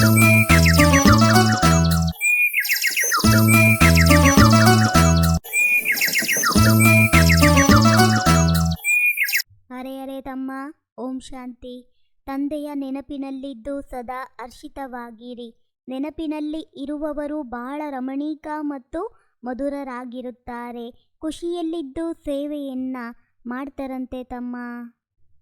ಅರೆ ಅರೆ ತಮ್ಮ, ಓಂ ಶಾಂತಿ. ತಂದೆಯ ನೆನಪಿನಲ್ಲಿದ್ದು ಸದಾ ಹರ್ಷಿತವಾಗಿರಿ. ನೆನಪಿನಲ್ಲಿ ಇರುವವರು ಬಹಳ ರಮಣೀಕ ಮತ್ತು ಮಧುರರಾಗಿರುತ್ತಾರೆ. ಖುಷಿಯಲ್ಲಿದ್ದು ಸೇವೆಯನ್ನ ಮಾಡ್ತಾರಂತೆ ತಮ್ಮ.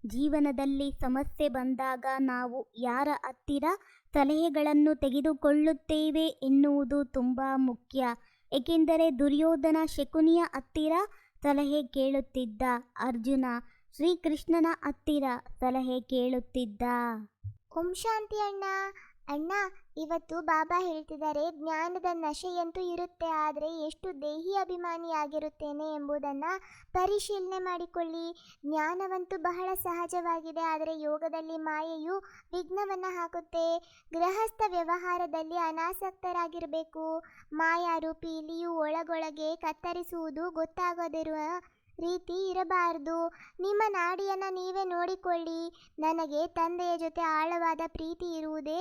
ಜೀವನದಲ್ಲಿ ಸಮಸ್ಯೆ ಬಂದಾಗ ನಾವು ಯಾರ ಹತ್ತಿರ ಸಲಹೆಗಳನ್ನು ತೆಗೆದುಕೊಳ್ಳುತ್ತೇವೆ ಎನ್ನುವುದು ತುಂಬ ಮುಖ್ಯ. ಏಕೆಂದರೆ ದುರ್ಯೋಧನ ಶಕುನಿಯ ಹತ್ತಿರ ಸಲಹೆ ಕೇಳುತ್ತಿದ್ದ ಅರ್ಜುನ, ಶ್ರೀಕೃಷ್ಣನ ಹತ್ತಿರ ಸಲಹೆ ಕೇಳುತ್ತಿದ್ದ. ಓಂ ಶಾಂತಿ ಅಣ್ಣ. ಅಣ್ಣ, ಇವತ್ತು ಬಾಬಾ ಹೇಳ್ತಿದ್ದಾರೆ, ಜ್ಞಾನದ ನಶೆಯಂತೂ ಇರುತ್ತೆ, ಆದರೆ ಎಷ್ಟು ದೇಹಿ ಅಭಿಮಾನಿಯಾಗಿರುತ್ತೇನೆ ಎಂಬುದನ್ನು ಪರಿಶೀಲನೆ ಮಾಡಿಕೊಳ್ಳಿ. ಜ್ಞಾನವಂತೂ ಬಹಳ ಸಹಜವಾಗಿದೆ, ಆದರೆ ಯೋಗದಲ್ಲಿ ಮಾಯೆಯು ವಿಘ್ನವನ್ನು ಹಾಕುತ್ತೆ. ಗೃಹಸ್ಥ ವ್ಯವಹಾರದಲ್ಲಿ ಅನಾಸಕ್ತರಾಗಿರಬೇಕು. ಮಾಯಾರೂಪಿ ಇಲಿಯು ಒಳಗೊಳಗೆ ಕತ್ತರಿಸುವುದು ಗೊತ್ತಾಗದಿರುವ ರೀತಿ ಇರಬಾರದು. ನಿಮ್ಮ ನಾಡಿಯನ್ನು ನೀವೇ ನೋಡಿಕೊಳ್ಳಿ. ನನಗೆ ತಂದೆಯ ಜೊತೆ ಆಳವಾದ ಪ್ರೀತಿ ಇರುವುದೇ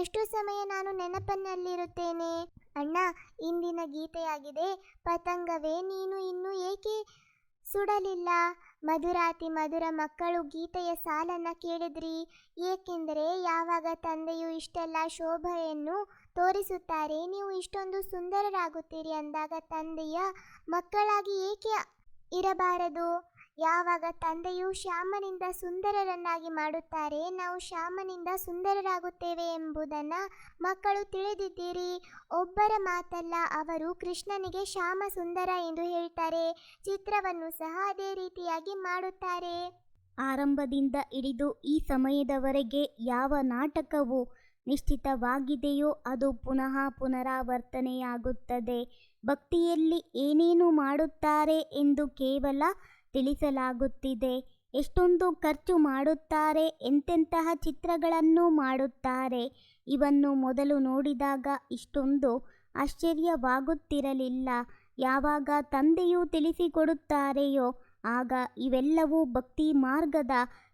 ಎಷ್ಟು ಸಮಯ ನಾನು ನೆನಪನ್ನಲ್ಲಿರುತ್ತೇನೆ. ಅಣ್ಣ, ಇಂದಿನ ಗೀತೆಯಾಗಿದೆ, ಪತಂಗವೇ ನೀನು ಇನ್ನೂ ಏಕೆ ಸುಡಲಿಲ್ಲ? ಮಧುರಾತಿ ಮಧುರ ಮಕ್ಕಳು ಗೀತೆಯ ಸಾಲನ್ನ ಕೇಳಿದ್ರಿ. ಏಕೆಂದರೆ ಯಾವಾಗ ತಂದೆಯು ಇಷ್ಟೆಲ್ಲ ಶೋಭೆಯನ್ನು ತೋರಿಸುತ್ತಾರೆ, ನೀವು ಇಷ್ಟೊಂದು ಸುಂದರರಾಗುತ್ತೀರಿ ಅಂದಾಗ ತಂದೆಯ ಮಕ್ಕಳಾಗಿ ಏಕೆ ಇರಬಾರದು. ಯಾವಾಗ ತಂದೆಯು ಶ್ಯಾಮನಿಂದ ಸುಂದರರನ್ನಾಗಿ ಮಾಡುತ್ತಾರೆ, ನಾವು ಶ್ಯಾಮನಿಂದ ಸುಂದರರಾಗುತ್ತೇವೆ ಎಂಬುದನ್ನು ಮಕ್ಕಳು ತಿಳಿದಿದ್ದೀರಿ. ಒಬ್ಬರ ಮಾತಲ್ಲ, ಅವರು ಕೃಷ್ಣನಿಗೆ ಶ್ಯಾಮ ಸುಂದರ ಎಂದು ಹೇಳ್ತಾರೆ. ಚಿತ್ರವನ್ನು ಸಹ ಅದೇ ರೀತಿಯಾಗಿ ಮಾಡುತ್ತಾರೆ. ಆರಂಭದಿಂದ ಹಿಡಿದು ಈ ಸಮಯದವರೆಗೆ ಯಾವ ನಾಟಕವು ನಿಶ್ಚಿತವಾಗಿದೆಯೋ ಅದು ಪುನಃ ಪುನರಾವರ್ತನೆಯಾಗುತ್ತದೆ. ಭಕ್ತಿಯಲ್ಲಿ ಏನೇನು ಮಾಡುತ್ತಾರೆ ಎಂದು ಕೇವಲ ತಿಳಿಸಲಾಗುತ್ತಿದೆ. ಎಷ್ಟೊಂದು ಖರ್ಚು ಮಾಡುತ್ತಾರೆ, ಎಂತೆಂತಹ ಚಿತ್ರಗಳನ್ನು ಮಾಡುತ್ತಾರೆ, ಇವನ್ನು ಮೊದಲು ನೋಡಿದಾಗ ಇಷ್ಟೊಂದು ಆಶ್ಚರ್ಯವಾಗುತ್ತಿರಲಿಲ್ಲ. ಯಾವಾಗ ತಂದೆಯು ತಿಳಿಸಿಕೊಡುತ್ತಾರೆಯೋ, ಆಗ ಇವೆಲ್ಲವೂ ಭಕ್ತಿ ಮಾರ್ಗದ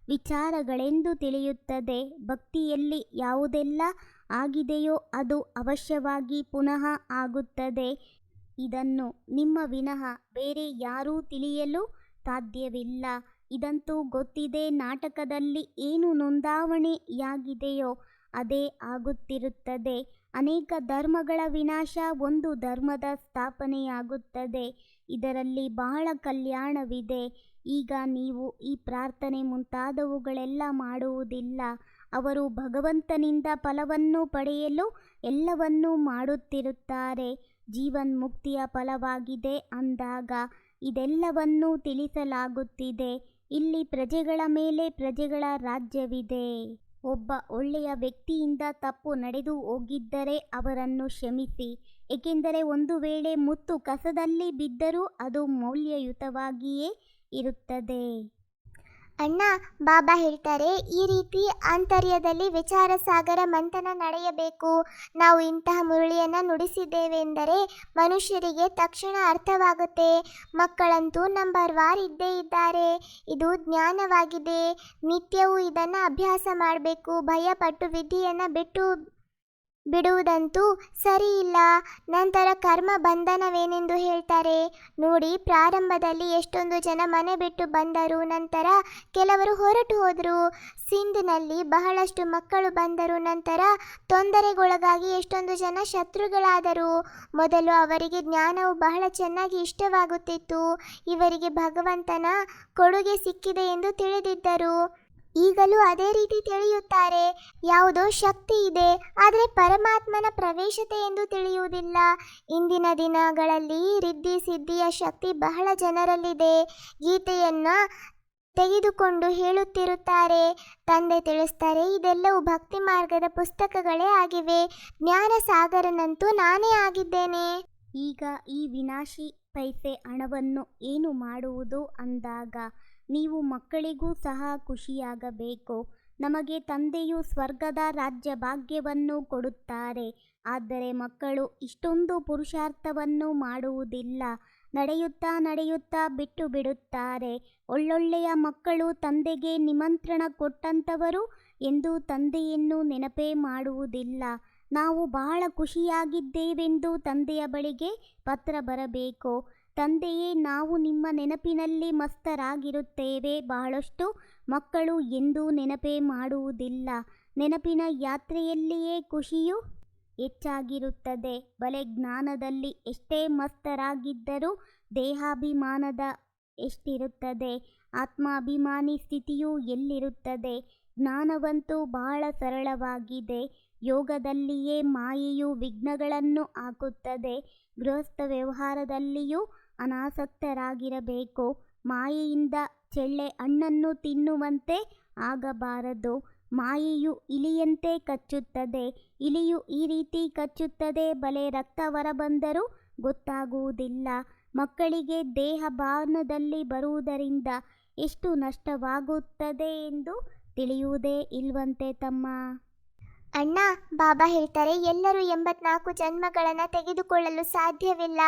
ವಿಚಾರಗಳೆಂದು ತಿಳಿಯುತ್ತದೆ. ಭಕ್ತಿಯಲ್ಲಿ ಯಾವುದೆಲ್ಲ ಆಗಿದೆಯೋ ಅದು ಅವಶ್ಯವಾಗಿ ಪುನಃ ಆಗುತ್ತದೆ. ಇದನ್ನು ನಿಮ್ಮ ವಿನಃ ಬೇರೆ ಯಾರೂ ತಿಳಿಯಲು ಸಾಧ್ಯವಿಲ್ಲ. ಇದಂತೂ ಗೊತ್ತಿದೆ ನಾಟಕದಲ್ಲಿ ಏನು ನೋಂದಾವಣೆಯಾಗಿದೆಯೋ ಅದೇ ಆಗುತ್ತಿರುತ್ತದೆ. ಅನೇಕ ಧರ್ಮಗಳ ವಿನಾಶ ಒಂದು ಧರ್ಮದ ಸ್ಥಾಪನೆಯಾಗುತ್ತದೆ. ಇದರಲ್ಲಿ ಬಹಳ ಕಲ್ಯಾಣವಿದೆ. ಈಗ ನೀವು ಈ ಪ್ರಾರ್ಥನೆ ಮುಂತಾದವುಗಳೆಲ್ಲ ಮಾಡುವುದಿಲ್ಲ. ಅವರು ಭಗವಂತನಿಂದ ಫಲವನ್ನು ಪಡೆಯಲು ಎಲ್ಲವನ್ನೂ ಮಾಡುತ್ತಿರುತ್ತಾರೆ. ಜೀವನ್ಮುಕ್ತಿಯ ಫಲವಾಗಿದೆ ಅಂದಾಗ ಇದೆಲ್ಲವನ್ನೂ ತಿಳಿಸಲಾಗುತ್ತಿದೆ. ಇಲ್ಲಿ ಪ್ರಜೆಗಳ ಮೇಲೆ ಪ್ರಜೆಗಳ ರಾಜ್ಯವಿದೆ. ಒಬ್ಬ ಒಳ್ಳೆಯ ವ್ಯಕ್ತಿಯಿಂದ ತಪ್ಪು ನಡೆದು ಹೋಗಿದ್ದರೆ ಅವರನ್ನು ಕ್ಷಮಿಸಿ. ಏಕೆಂದರೆ ಒಂದು ವೇಳೆ ಮುತ್ತು ಕಸದಲ್ಲಿ ಬಿದ್ದರೂ ಅದು ಮೌಲ್ಯಯುತವಾಗಿಯೇ ಇರುತ್ತದೆ. ಅಣ್ಣ, ಬಾಬಾ ಹೇಳ್ತಾರೆ, ಈ ರೀತಿ ಆಂತರ್ಯದಲ್ಲಿ ವಿಚಾರ ಸಾಗರ ಮಂಥನ ನಡೆಯಬೇಕು. ನಾವು ಇಂತಹ ಮುರುಳಿಯನ್ನು ನುಡಿಸಿದ್ದೇವೆ ಎಂದರೆ ಮನುಷ್ಯರಿಗೆ ತಕ್ಷಣ ಅರ್ಥವಾಗುತ್ತೆ. ಮಕ್ಕಳಂತೂ ನಂಬರ್ ವಾರ್ ಇದ್ದೇ ಇದ್ದಾರೆ. ಇದು ಜ್ಞಾನವಾಗಿದೆ. ನಿತ್ಯವೂ ಇದನ್ನು ಅಭ್ಯಾಸ ಮಾಡಬೇಕು. ಭಯಪಟ್ಟು ವಿಧಿಯನ್ನು ಬಿಟ್ಟು ಬಿಡುವುದಂತೂ ಸರಿಯಿಲ್ಲ ನಂತರ ಕರ್ಮ ಬಂಧನವೇನೆಂದು ಹೇಳ್ತಾರೆ. ನೋಡಿ, ಪ್ರಾರಂಭದಲ್ಲಿ ಎಷ್ಟೊಂದು ಜನ ಮನೆ ಬಿಟ್ಟು ಬಂದರು, ನಂತರ ಕೆಲವರು ಹೊರಟು ಹೋದರು. ಸಿಂಧ್ನಲ್ಲಿ ಬಹಳಷ್ಟು ಮಕ್ಕಳು ಬಂದರು, ನಂತರ ತೊಂದರೆಗೊಳಗಾಗಿ ಎಷ್ಟೊಂದು ಜನ ಶತ್ರುಗಳಾದರು. ಮೊದಲು ಅವರಿಗೆ ಜ್ಞಾನವು ಬಹಳ ಚೆನ್ನಾಗಿ ಇಷ್ಟವಾಗುತ್ತಿತ್ತು. ಇವರಿಗೆ ಭಗವಂತನ ಕೊಡುಗೆ ಸಿಕ್ಕಿದೆ ಎಂದು ತಿಳಿದಿದ್ದರು. ಈಗಲೂ ಅದೇ ರೀತಿ ತಿಳಿಯುತ್ತಾರೆ. ಯಾವುದೋ ಶಕ್ತಿ ಇದೆ, ಆದರೆ ಪರಮಾತ್ಮನ ಪ್ರವೇಶತೆ ಎಂದು ತಿಳಿಯುವುದಿಲ್ಲ. ಇಂದಿನ ದಿನಗಳಲ್ಲಿ ರಿದ್ದಿ ಸಿದ್ಧಿಯ ಶಕ್ತಿ ಬಹಳ ಜನರಲ್ಲಿದೆ. ಗೀತೆಯನ್ನು ತೆಗೆದುಕೊಂಡು ಹೇಳುತ್ತಿರುತ್ತಾರೆ. ತಂದೆ ತಿಳಿಸ್ತಾರೆ, ಇದೆಲ್ಲವೂ ಭಕ್ತಿ ಮಾರ್ಗದ ಪುಸ್ತಕಗಳೇ ಆಗಿವೆ. ಜ್ಞಾನ ಸಾಗರನಂತೂ ನಾನೇ ಆಗಿದ್ದೇನೆ. ಈಗ ಈ ವಿನಾಶಿ ಪೈಸೆ ಹಣವನ್ನು ಏನು ಮಾಡುವುದು ಅಂದಾಗ ನೀವು ಮಕ್ಕಳಿಗೂ ಸಹ ಖುಷಿಯಾಗಬೇಕು. ನಮಗೆ ತಂದೆಯು ಸ್ವರ್ಗದ ರಾಜ್ಯ ಭಾಗ್ಯವನ್ನು ಕೊಡುತ್ತಾರೆ. ಆದರೆ ಮಕ್ಕಳು ಇಷ್ಟೊಂದು ಪುರುಷಾರ್ಥವನ್ನು ಮಾಡುವುದಿಲ್ಲ. ನಡೆಯುತ್ತಾ ನಡೆಯುತ್ತಾ ಬಿಟ್ಟು ಬಿಡುತ್ತಾರೆ. ಒಳ್ಳೊಳ್ಳೆಯ ಮಕ್ಕಳು ತಂದೆಗೆ ನಿಮಂತ್ರಣ ಕೊಟ್ಟಂಥವರು ಎಂದು ತಂದೆಯನ್ನು ನೆನಪೇ ಮಾಡುವುದಿಲ್ಲ. ನಾವು ಬಹಳ ಖುಷಿಯಾಗಿದ್ದೇವೆಂದು ತಂದೆಯ ಬಳಿಗೆ ಪತ್ರ ಬರಬೇಕು. ತಂದೆಯೇ, ನಾವು ನಿಮ್ಮ ನೆನಪಿನಲ್ಲಿ ಮಸ್ತರಾಗಿರುತ್ತೇವೆ. ಬಹಳಷ್ಟು ಮಕ್ಕಳು ಎಂದೂ ನೆನಪೇ ಮಾಡುವುದಿಲ್ಲ. ನೆನಪಿನ ಯಾತ್ರೆಯಲ್ಲಿಯೇ ಖುಷಿಯು ಹೆಚ್ಚಾಗಿರುತ್ತದೆ. ಬಲೆ ಜ್ಞಾನದಲ್ಲಿ ಎಷ್ಟೇ ಮಸ್ತರಾಗಿದ್ದರೂ ದೇಹಾಭಿಮಾನದ ಎಷ್ಟಿರುತ್ತದೆ. ಆತ್ಮಾಭಿಮಾನಿ ಸ್ಥಿತಿಯು ಎಲ್ಲಿರುತ್ತದೆ. ಜ್ಞಾನವಂತೂ ಬಹಳ ಸರಳವಾಗಿದೆ. ಯೋಗದಲ್ಲಿಯೇ ಮಾಯೆಯು ವಿಘ್ನಗಳನ್ನು ಹಾಕುತ್ತದೆ. ಗೃಹಸ್ಥ ವ್ಯವಹಾರದಲ್ಲಿಯೂ ಅನಾಸಕ್ತರಾಗಿರಬೇಕು. ಮಾಯೆಯಿಂದ ಚೆಳ್ಳೆ ಹಣ್ಣನ್ನು ತಿನ್ನುವಂತೆ ಆಗಬಾರದು. ಮಾಯೆಯು ಇಲಿಯಂತೆ ಕಚ್ಚುತ್ತದೆ. ಇಲಿಯು ಈ ರೀತಿ ಕಚ್ಚುತ್ತದೆ, ಬಲೆ ರಕ್ತ ಹೊರಬಂದರೂ ಗೊತ್ತಾಗುವುದಿಲ್ಲ. ಮಕ್ಕಳಿಗೆ ದೇಹ ಭಾವನದಲ್ಲಿ ಬರುವುದರಿಂದ ಎಷ್ಟು ನಷ್ಟವಾಗುತ್ತದೆ ಎಂದು ತಿಳಿಯುವುದೇ ಇಲ್ವಂತೆ ತಮ್ಮ ಅಣ್ಣ, ಬಾಬಾ ಹೇಳ್ತಾರೆ, ಎಲ್ಲರೂ ಎಂಬತ್ನಾಲ್ಕು ಜನ್ಮಗಳನ್ನು ತೆಗೆದುಕೊಳ್ಳಲು ಸಾಧ್ಯವಿಲ್ಲ.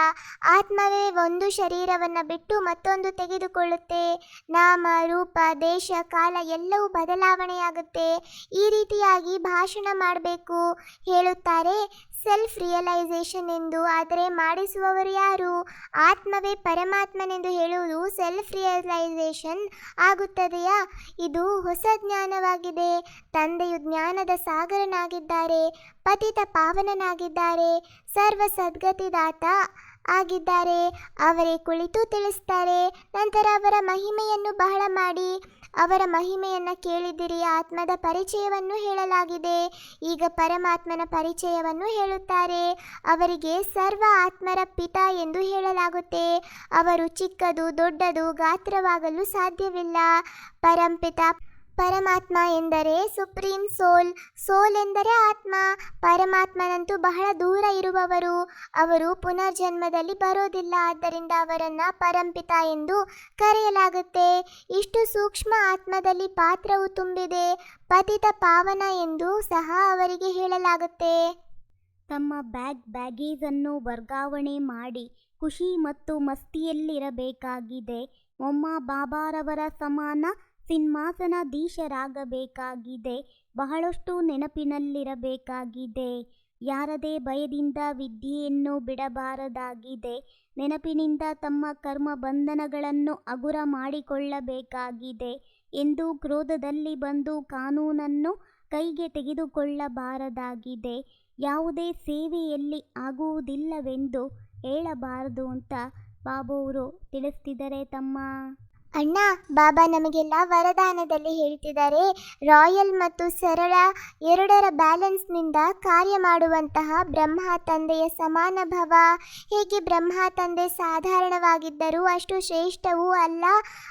ಆತ್ಮವೇ ಒಂದು ಶರೀರವನ್ನು ಬಿಟ್ಟು ಮತ್ತೊಂದು ತೆಗೆದುಕೊಳ್ಳುತ್ತೆ. ನಾಮ, ರೂಪ, ದೇಶ, ಕಾಲ ಎಲ್ಲವೂ ಬದಲಾವಣೆಯಾಗುತ್ತೆ. ಈ ರೀತಿಯಾಗಿ ಭಾಷಣ ಮಾಡಬೇಕು. ಹೇಳುತ್ತಾರೆ ಸೆಲ್ಫ್ ರಿಯಲೈಸೇಷನ್ ಎಂದು, ಆದರೆ ಮಾಡಿಸುವವರು ಯಾರು? ಆತ್ಮವೇ ಪರಮಾತ್ಮನೆಂದು ಹೇಳುವುದು ಸೆಲ್ಫ್ ರಿಯಲೈಸೇಷನ್ ಆಗುತ್ತದೆಯಾ? ಇದು ಹೊಸ ಜ್ಞಾನವಾಗಿದೆ. ತಂದೆಯು ಜ್ಞಾನದ ಸಾಗರನಾಗಿದ್ದಾರೆ, ಪತಿತ ಪಾವನನಾಗಿದ್ದಾರೆ, ಸರ್ವ ಸದ್ಗತಿದಾತ ಆಗಿದ್ದಾರೆ. ಅವರೇ ಕುಳಿತು ತಿಳಿಸ್ತಾರೆ. ನಂತರ ಅವರ ಮಹಿಮೆಯನ್ನು ಬಹಳ ಮಾಡಿ. ಅವರ ಮಹಿಮೆಯನ್ನು ಕೇಳಿದಿರಿ, ಆತ್ಮದ ಪರಿಚಯವನ್ನು ಹೇಳಲಾಗಿದೆ. ಈಗ ಪರಮಾತ್ಮನ ಪರಿಚಯವನ್ನು ಹೇಳುತ್ತಾರೆ. ಅವರಿಗೆ ಸರ್ವ ಆತ್ಮರ ಪಿತ ಎಂದು ಹೇಳಲಾಗುತ್ತೆ. ಅವರು ಚಿಕ್ಕದು, ದೊಡ್ಡದು, ಗಾತ್ರವಾಗಲು ಸಾಧ್ಯವಿಲ್ಲ. ಪರಂಪಿತ ಪರಮಾತ್ಮ ಎಂದರೆ ಸುಪ್ರೀಂ ಸೋಲ್. ಸೋಲ್ ಎಂದರೆ ಆತ್ಮ. ಪರಮಾತ್ಮನಂತೂ ಬಹಳ ದೂರ ಇರುವವರು. ಅವರು ಪುನರ್ಜನ್ಮದಲ್ಲಿ ಬರೋದಿಲ್ಲ. ಆದ್ದರಿಂದ ಅವರನ್ನು ಪರಂಪಿತ ಎಂದು ಕರೆಯಲಾಗುತ್ತೆ. ಇಷ್ಟು ಸೂಕ್ಷ್ಮ ಆತ್ಮದಲ್ಲಿ ಪಾತ್ರವು ತುಂಬಿದೆ. ಪತಿತ ಪಾವನ ಎಂದು ಸಹ ಅವರಿಗೆ ಹೇಳಲಾಗುತ್ತೆ. ತಮ್ಮ ಬ್ಯಾಗ್ ಬ್ಯಾಗೇಜನ್ನು ವರ್ಗಾವಣೆ ಮಾಡಿ ಖುಷಿ ಮತ್ತು ಮಸ್ತಿಯಲ್ಲಿರಬೇಕಾಗಿದೆ. ಮೊಮ್ಮ ಬಾಬಾರವರ ಸಮಾನ ಸಿಂಹಾಸನಾಧೀಶರಾಗಬೇಕಾಗಿದೆ ಬಹಳಷ್ಟು ನೆನಪಿನಲ್ಲಿರಬೇಕಾಗಿದೆ. ಯಾರದೇ ಭಯದಿಂದ ವಿದ್ಯೆಯನ್ನು ಬಿಡಬಾರದಾಗಿದೆ. ನೆನಪಿನಿಂದ ತಮ್ಮ ಕರ್ಮ ಬಂಧನಗಳನ್ನು ಹಗುರ ಮಾಡಿಕೊಳ್ಳಬೇಕಾಗಿದೆ ಎಂದು ಕ್ರೋಧದಲ್ಲಿ ಬಂದು ಕಾನೂನನ್ನು ಕೈಗೆ ತೆಗೆದುಕೊಳ್ಳಬಾರದಾಗಿದೆ. ಯಾವುದೇ ಸೇವೆಯಲ್ಲಿ ಆಗುವುದಿಲ್ಲವೆಂದು ಹೇಳಬಾರದು ಅಂತ ಬಾಬುವರು ತಿಳಿಸ್ತಿದ್ದಾರೆ ತಮ್ಮ ಅಣ್ಣ, ಬಾಬಾ ನಮಗೆಲ್ಲ ವರದಾನದಲ್ಲಿ ಹೇಳ್ತಿದ್ದಾರೆ. ರಾಯಲ್ ಮತ್ತು ಸರಳ ಎರಡರ ಬ್ಯಾಲೆನ್ಸ್ನಿಂದ ಕಾರ್ಯ ಮಾಡುವಂತಹ ಬ್ರಹ್ಮ ತಂದೆಯ ಸಮಾನ ಭವ. ಹೇಗೆ ಬ್ರಹ್ಮ ತಂದೆ ಸಾಧಾರಣವಾಗಿದ್ದರೂ ಅಷ್ಟು ಶ್ರೇಷ್ಠವೂ ಅಲ್ಲ,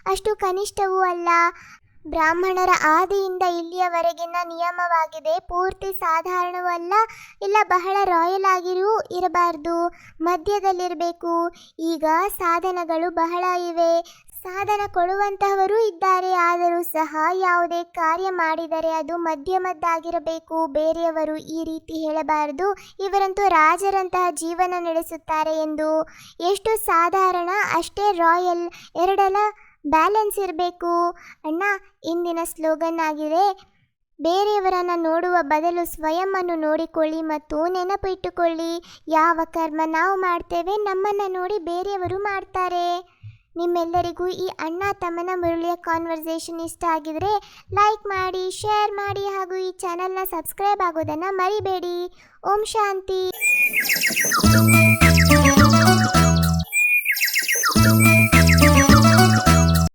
ಅಷ್ಟು ಕನಿಷ್ಠವೂ ಅಲ್ಲ. ಬ್ರಾಹ್ಮಣರ ಆದಿಯಿಂದ ಇಲ್ಲಿಯವರೆಗಿನ ನಿಯಮವಾಗಿದೆ. ಪೂರ್ತಿ ಸಾಧಾರಣವೂ ಅಲ್ಲ, ಇಲ್ಲ ಬಹಳ ರಾಯಲ್ ಆಗಿರೂ ಇರಬಾರ್ದು, ಮಧ್ಯದಲ್ಲಿರಬೇಕು. ಈಗ ಸಾಧನಗಳು ಬಹಳ ಇವೆ. ಸಾಧನ ಕೊಡುವಂತಹವರು ಇದ್ದಾರೆ. ಆದರೂ ಸಹ ಯಾವುದೇ ಕಾರ್ಯ ಮಾಡಿದರೆ ಅದು ಮಧ್ಯಮದ್ದಾಗಿರಬೇಕು ಬೇರೆಯವರು ಈ ರೀತಿ ಹೇಳಬಾರದು. ಇವರಂತೂ ರಾಜರಂತಹ ಜೀವನ ನಡೆಸುತ್ತಾರೆ ಎಂದು. ಎಷ್ಟು ಸಾಧಾರಣ, ಅಷ್ಟೇ ರಾಯಲ್. ಎರಡಲ ಬ್ಯಾಲೆನ್ಸ್ ಇರಬೇಕು. ಅಣ್ಣ, ಇಂದಿನ ಸ್ಲೋಗನ್ ಆಗಿದೆ. ಬೇರೆಯವರನ್ನು ನೋಡುವ ಬದಲು ಸ್ವಯಂವನ್ನು ನೋಡಿಕೊಳ್ಳಿ ಮತ್ತು ನೆನಪಿಟ್ಟುಕೊಳ್ಳಿ. ಯಾವ ಕರ್ಮ ನಾವು ಮಾಡ್ತೇವೆ, ನಮ್ಮನ್ನು ನೋಡಿ ಬೇರೆಯವರು ಮಾಡ್ತಾರೆ. ನಿಮ್ಮೆಲ್ಲರಿಗೂ ಈ ಅಣ್ಣ ತಮ್ಮನ ಮುರುಳಿಯ ಕಾನ್ವರ್ಸೇಷನ್ ಇಷ್ಟ ಆಗಿದ್ರೆ ಲೈಕ್ ಮಾಡಿ ಶೇರ್ ಮಾಡಿ ಹಾಗೂ ಈ ಚಾನಲ್ನ ಸಬ್ಸ್ಕ್ರೈಬ್ ಆಗೋದನ್ನು ಮರಿಬೇಡಿ. ಓಂ ಶಾಂತಿ.